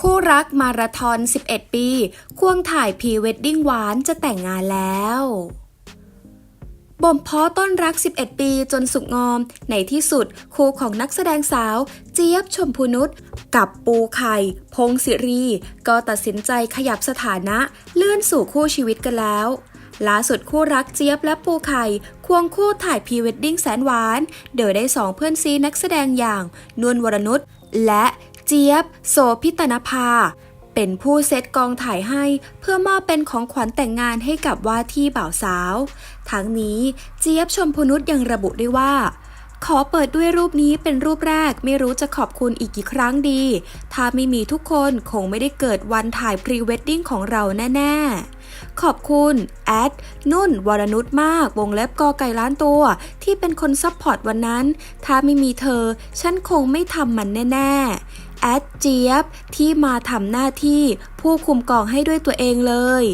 คู่รักมาราธอน 11 ปี ควงถ่ายพรีเวดดิ้งหวานจะแต่งงานแล้วบ่มเพาะต้นรัก 11 ปีจนสุกงอม ในที่สุดคู่ของนักแสดงสาว เจี๊ยบชมพูนุชกับปูไข่ พงศิรี ก็ตัดสินใจขยับสถานะ เลื่อนสู่คู่ชีวิตกันแล้วล่าสุดคู่รักเจี๊ยบและปูไข่ ควงคู่ถ่ายพรีเวดดิ้งแสนหวาน โดยได้สองเพื่อนซีนักแสดงอย่าง นวลวรนุชและ จี๊ยบ โสพิตนภา เป็นผู้เซตกองถ่ายให้เพื่อมอบเป็นของขวัญแต่งงานให้กับว่าที่บ่าวสาว ทั้งนี้เจี๊ยบชมพนุษยังระบุด้วยว่าขอเปิดด้วยรูปนี้เป็นรูปแรกไม่รู้จะขอบคุณอีกกี่ครั้งดี ถ้าไม่มีทุกคนคงไม่ได้เกิดวันถ่ายพรีเวดดิ้งของเราแน่ ๆ ขอบคุณแอดนุ่นวรนุชมาก วงเล็บกอไก่ล้านตัว ที่เป็นคนซัพพอร์ตวันนั้น ถ้าไม่มีเธอ ฉันคงไม่ทำมันแน่ๆ แอดเจี๊ยบ ที่มาทำหน้าที่ผู้คุมกองให้ด้วยตัวเองเลย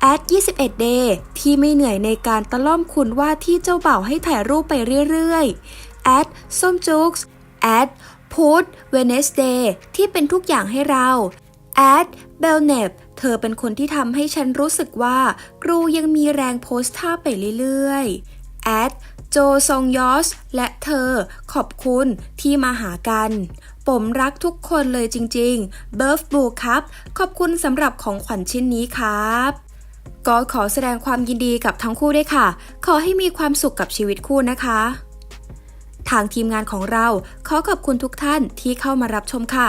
แอด21 day ที่ไม่เหนื่อยในการตะล่อมคุณว่าที่เจ้าบ่าวให้ถ่ายรูปไปเรื่อยๆแอดส้มจุกส์แอดพุธเวเนสเดย์ที่เป็นทุกอย่างให้เราแอดเบลเนบ เธอเป็นคนที่ทำให้ฉันรู้สึกว่าครูยังมีแรงโพสท่าไปเรื่อยๆ แอด โจซองยอส และเธอ ขอบคุณที่มาหากัน ผมรักทุกคนเลยจริงๆ เบิร์ฟบูครับ ขอบคุณสำหรับของขวัญชิ้นนี้ครับก็ขอแสดงความยินดีกับทั้งคู่ด้วยค่ะ ขอให้มีความสุขกับชีวิตคู่นะคะ ทางทีมงานของเราขอขอบคุณทุกท่านที่เข้ามารับชมค่ะ